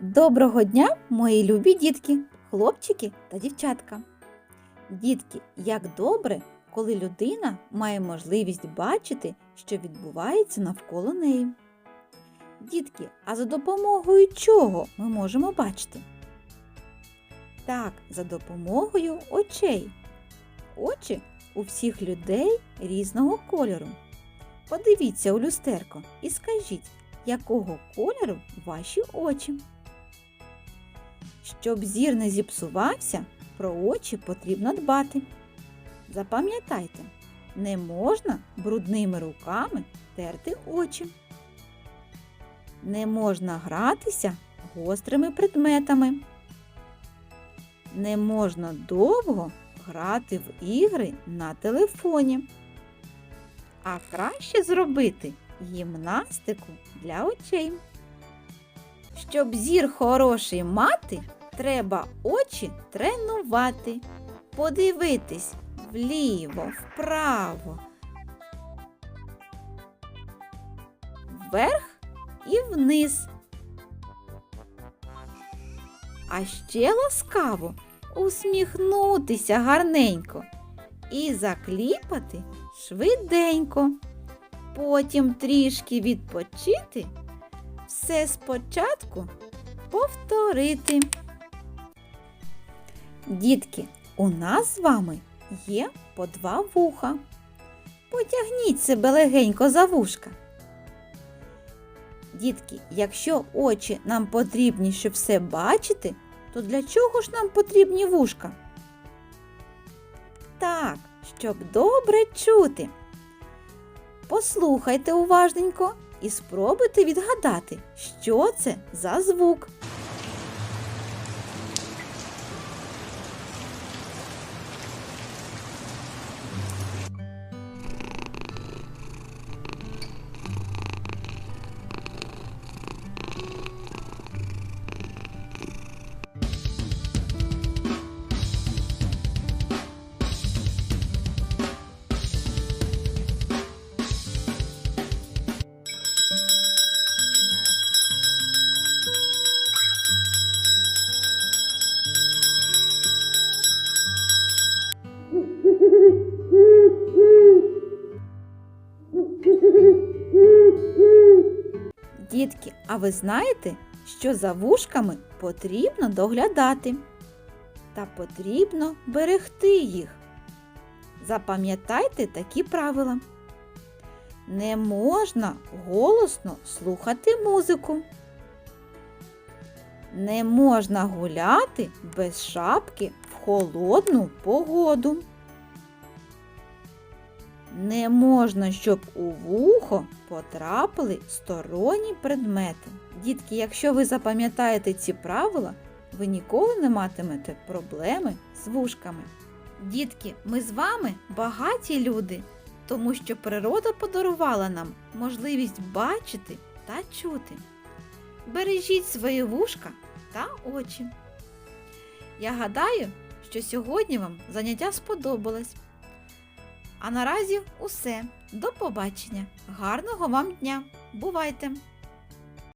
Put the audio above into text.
Доброго дня, мої любі дітки, хлопчики та дівчатка. Дітки, як добре, коли людина має можливість бачити, що відбувається навколо неї. Дітки, а за допомогою чого ми можемо бачити? Так, за допомогою очей. Очі у всіх людей різного кольору. Подивіться у люстерко і скажіть, якого кольору ваші очі. Щоб зір не зіпсувався, про очі потрібно дбати. Запам'ятайте, не можна брудними руками терти очі. Не можна гратися гострими предметами. Не можна довго грати в ігри на телефоні. А краще зробити гімнастику для очей. Щоб зір хороший мати, треба очі тренувати, подивитись вліво, вправо, вверх і вниз. А ще ласкаво усміхнутися гарненько і закліпати швиденько. Потім трішки відпочити, все спочатку повторити. Дітки, у нас з вами є по два вуха. Потягніть себе легенько за вушка. Дітки, якщо очі нам потрібні, щоб все бачити, то для чого ж нам потрібні вушка? Так, щоб добре чути. Послухайте уважненько і спробуйте відгадати, що це за звук. Дітки, а ви знаєте, що за вушками потрібно доглядати та потрібно берегти їх. Запам'ятайте такі правила. Не можна голосно слухати музику. Не можна гуляти без шапки в холодну погоду. Не можна, щоб у вухо потрапили сторонні предмети. Дітки, якщо ви запам'ятаєте ці правила, ви ніколи не матимете проблеми з вушками. Дітки, ми з вами багаті люди, тому що природа подарувала нам можливість бачити та чути. Бережіть свої вушка та очі. Я гадаю, що сьогодні вам заняття сподобалось. А наразі усе. До побачення. Гарного вам дня. Бувайте!